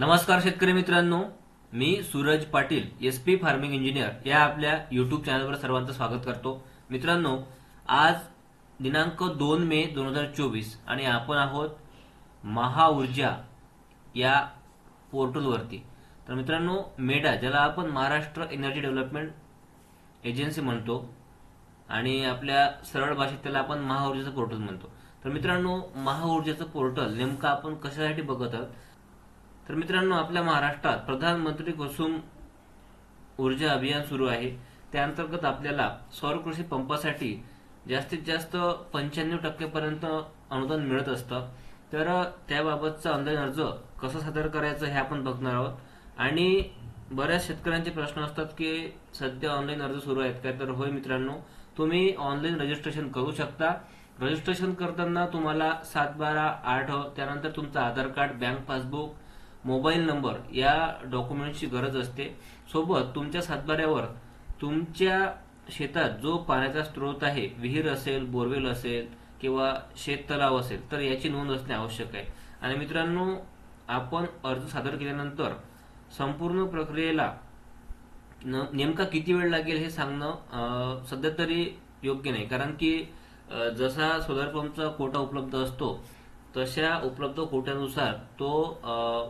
नमस्कार शेतकरी मित्रांनो मी Suraj Patil S P farming engineer या आपल्या युट्यूब चॅनलवर सर्वांचं स्वागत करतो. मित्रांनो आज दिनांक दोन मे दोन हजार चोवीस आणि आपण आहोत महाऊर्जा या पोर्टलवरती तर मित्रांनो मेडा ज्याला आपण महाराष्ट्र एनर्जी डेव्हलपमेंट एजन्सी म्हणतो आणि आपल्या सरळ भाषेत त्याला आपण महाऊर्जाचं पोर्टल म्हणतो. तर मित्रांनो महाऊर्जाचं पोर्टल नेमकं आपण कशासाठी बघत आहोत? तर मित्रांनो आपल्या महाराष्ट्रात प्रधानमंत्री कुसुम ऊर्जा अभियान सुरू आहे. त्या अंतर्गत आपल्याला सौर कृषी पंपासाठी जास्तीत जास्त पंच्याण्णव टक्केपर्यंत अनुदान मिळत असतं. तर त्याबाबतचा ऑनलाईन अर्ज कसा सादर करायचं हे आपण बघणार आहोत. आणि बऱ्याच शेतकऱ्यांचे प्रश्न असतात की सध्या ऑनलाईन अर्ज सुरू आहेत काय? तर होय मित्रांनो तुम्ही ऑनलाईन रजिस्ट्रेशन करू शकता. रजिस्ट्रेशन करताना तुम्हाला सात बारा आठ त्यानंतर तुमचं Aadhaar card bank passbook mobile number या डॉक्युमेंटची गरज असते. सोबत तुमच्या सातबाऱ्यावर तुमच्या शेतात जो पाण्याचा स्रोत आहे विहीर असेल बोरवेल असेल किंवा शेततलाव असेल तर याची नोंद असणे आवश्यक आहे. आणि मित्रांनो आपण अर्ज सादर केल्यानंतर संपूर्ण प्रक्रियेला न- नेमका किती वेळ लागेल हे सांगणं सध्या तरी योग्य नाही. कारण की जसा सोलर पंपचा कोटा उपलब्ध असतो तशा उपलब्ध कोट्यानुसार तो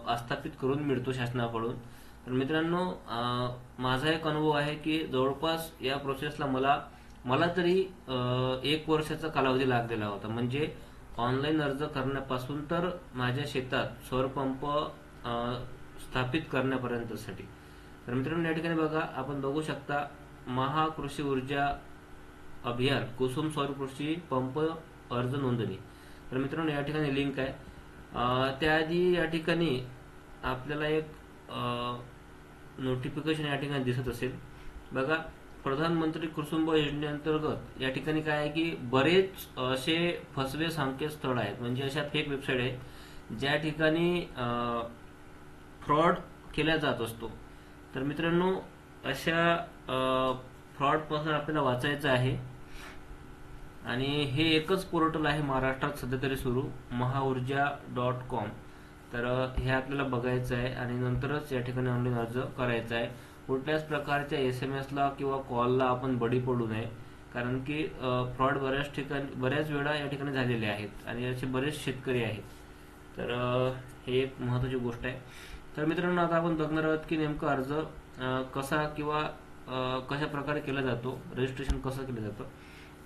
आस्थापित करून मिळतो शासनाकडून. तर मित्रांनो माझा एक अनुभव आहे की जवळपास या प्रोसेसला मला मला तरी एक वर्षाचा कालावधी लागलेला होता. म्हणजे ऑनलाईन अर्ज करण्यापासून तर माझ्या शेतात सौरपंप स्थापित करण्यापर्यंतसाठी. तर मित्रांनो या ठिकाणी बघा आपण बघू शकता महाकृषी ऊर्जा अभियान कुसुम सौर कृषी पंप अर्ज नोंदणी. तर मित्रांनो या ठिकाणी लिंक आहे. त्याआधी या ठिकाणी आपल्याला एक नोटिफिकेशन या ठिकाणी दिसत असेल. बघा प्रधानमंत्री कुसुंब योजनेअंतर्गत या ठिकाणी काय आहे की बरेच असे फसवे संकेतस्थळ आहेत. म्हणजे अशा फेक वेबसाईट आहेत ज्या ठिकाणी फ्रॉड केला जात असतो. तर मित्रांनो अशा फ्रॉडपासून आपल्याला वाचायचं आहे. आणि हे एकच पोर्टल आहे महाराष्ट्रात सध्या तरी सुरू महाऊर्जा डॉट कॉम तर हे आपल्याला बघायचं आहे आणि नंतरच या ठिकाणी ऑनलाईन अर्ज करायचा आहे. कुठल्याच प्रकारच्या एस एम एसला किंवा कॉलला आपण बळी पडू नये कारण की फ्रॉड बऱ्याच ठिकाणी बऱ्याच वेळा या ठिकाणी झालेले आहेत आणि असे बरेच शेतकरी आहेत. तर हे एक महत्वाची गोष्ट आहे. तर मित्रांनो आता आपण बघणार आहोत की नेमका अर्ज कसा किंवा कशा प्रकारे केला जातो रजिस्ट्रेशन कसं केलं जातं.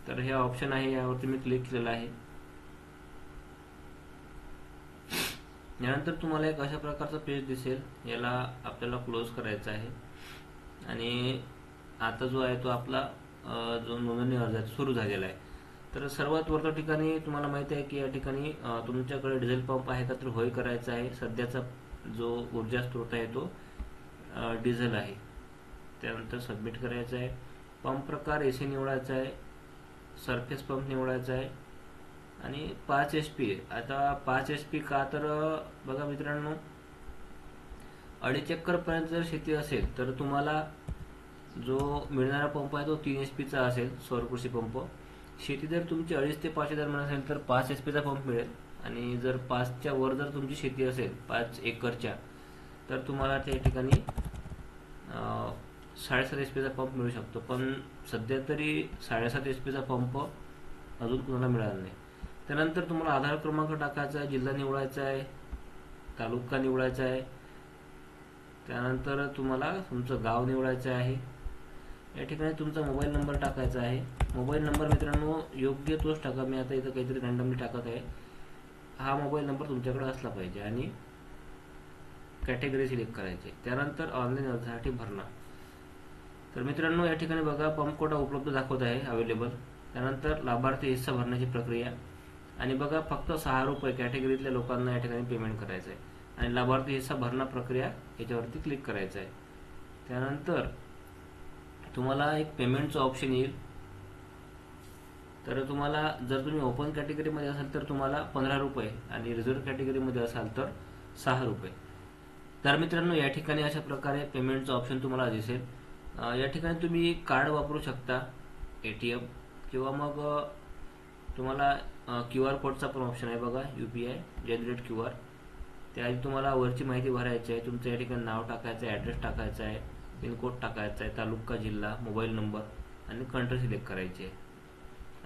तर हे ऑप्शन आहे यावरती मी क्लिक केलेलं आहे. यानंतर तुम्हाला एक अशा प्रकारचा पेज दिसेल याला आपल्याला क्लोज करायचा आहे. आणि आता जो आहे तो आपला जो नोंदणी अर्ज आहे सुरू झालेला आहे. तर सर्वात वरच्या ठिकाणी तुम्हाला माहिती आहे की या ठिकाणी तुमच्याकडे डिझेल पंप आहे का तर होय करायचा आहे. सध्याचा जो ऊर्जा स्रोत आहे तो डिझेल आहे. त्यानंतर सबमिट करायचा आहे. पंप प्रकार एसी निवडायचा आहे. सरफेस पंप निवडायचा आहे. आणि पाच एच पी आता पाच एच पी का तर बघा मित्रांनो अडीच एकरपर्यंत जर शेती असेल तर तुम्हाला जो मिळणारा पंप आहे तो तीन एच पीचा असेल सौर कृषी पंप शेती जर तुमची अडीच ते पाचशे दरम्यान असेल तर पाच एच पीचा पंप मिळेल. आणि जर पाचच्या वर जर तुमची शेती असेल पाच एकरच्या तर तुम्हाला त्या ठिकाणी साडेसात एच पीचा पंप मिळू शकतो. पण सध्या तरी साडेसात एच पीचा पंप अजून कुणाला मिळाला नाही. त्यानंतर तुम्हाला आधार क्रमांक टाकायचा आहे जिल्हा निवडायचा आहे तालुका निवडायचा आहे. त्यानंतर तुम्हाला तुमचं गाव निवडायचं आहे. या ठिकाणी तुमचा मोबाईल नंबर टाकायचा आहे. मोबाईल नंबर मित्रांनो योग्य तोच टाका. मी आता इथं काहीतरी रँडमली टाकत आहे. हा मोबाईल नंबर तुमच्याकडे असला पाहिजे आणि कॅटेगरी सिलेक्ट करायची. त्यानंतर ऑनलाईन अर्जासाठी भरणा. तर मित्रांनो या ठिकाणी बघा पंप कोटा उपलब्ध दाखवत आहे अवेलेबल त्यानंतर लाभार्थी हिस्सा भरण्याची प्रक्रिया. आणि बघा फक्त सहा रुपये कॅटेगरीतल्या लोकांना या ठिकाणी पेमेंट करायचं आहे. आणि लाभार्थी हिस्सा भरणा प्रक्रिया याच्यावरती क्लिक करायचं आहे. त्यानंतर तुम्हाला एक पेमेंटचं ऑप्शन येईल. तर तुम्हाला जर तुम्ही ओपन कॅटेगरीमध्ये असाल तर तुम्हाला पंधरा रुपये आणि रिझर्व कॅटेगरीमध्ये असाल तर सहा रुपये. तर मित्रांनो या ठिकाणी अशा प्रकारे पेमेंटचं ऑप्शन तुम्हाला दिसेल. या ठिकाणी तुम्ही कार्ड वापरू शकता ए टी एम किंवा मग तुम्हाला क्यू आर कोडचा पण ऑप्शन आहे बघा U P I generate Q R त्याआधी तुम्हाला वरची माहिती भरायची आहे तुमचं या ठिकाणी नाव टाकायचं आहे ॲड्रेस टाकायचा आहे पिनकोड टाकायचा आहे तालुका जिल्हा मोबाईल नंबर आणि कंट्री सिलेक्ट करायची आहे.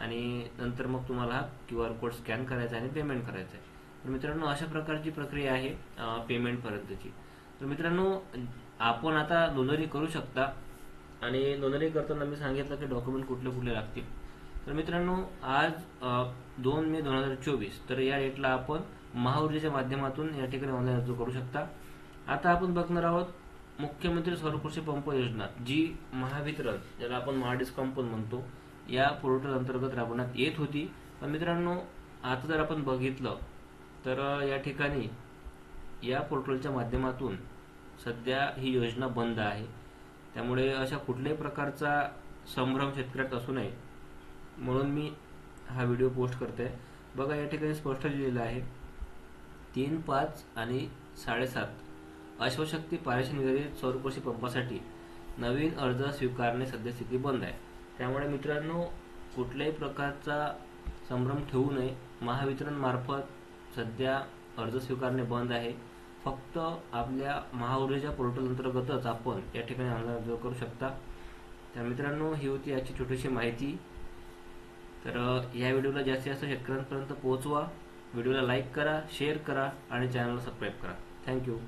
आणि नंतर मग तुम्हाला हा क्यू आर कोड स्कॅन करायचा आहे आणि पेमेंट करायचं आहे. तर मित्रांनो अशा प्रकारची प्रक्रिया आहे पेमेंटपर्यंतची तर मित्रांनो आपण आता नोंदणी करू शकता आणि नोंदणी करताना मी सांगितलं की डॉक्युमेंट कुठले कुठले लागतील. तर मित्रांनो आज दोन मे दोन हजार चोवीस तर या डेटला आपण महाऊर्जेच्या माध्यमातून या ठिकाणी ऑनलाईन अर्ज करू शकता. आता आपण बघणार आहोत मुख्यमंत्री सौरकृषी पंप योजना जी महावितरण ज्याला आपण महाडिस्कॉम पण म्हणतो या पोर्टल अंतर्गत राबवण्यात येत होती. पण मित्रांनो आता जर आपण बघितलं तर या ठिकाणी या पोर्टलच्या माध्यमातून सध्या ही योजना बंद आहे. त्यामुळे अशा कुठल्याही प्रकारचा संभ्रम शेतकऱ्यात असू नये. म्हणून मी हा व्हिडिओ पोस्ट करते बघा या ठिकाणी स्पष्ट लिहिलेलं आहे. तीन पाच आणि साडेसात. अश्वशक्ती पारेषण विहिरीत सौरकृषी पंपासाठी नवीन अर्ज स्वीकारणे सद्यस्थिती बंद आहे. त्यामुळे मित्रांनो कुठल्याही प्रकारचा संभ्रम ठेवू नये. महावितरणमार्फत सध्या अर्ज स्वीकारणे बंद आहे. फक्त आपल्या महाऊर्जेच्या पोर्टल अंतर्गतच आपण या ठिकाणी ऑनलाईन अर्ज करू शकता. तर मित्रांनो ही होती याची छोटीशी माहिती. तर या व्हिडिओला जास्तीत जास्त शेतकऱ्यांपर्यंत पोहोचवा. व्हिडिओला लाईक करा शेअर करा आणि चॅनलला सबस्क्राईब करा. थँक्यू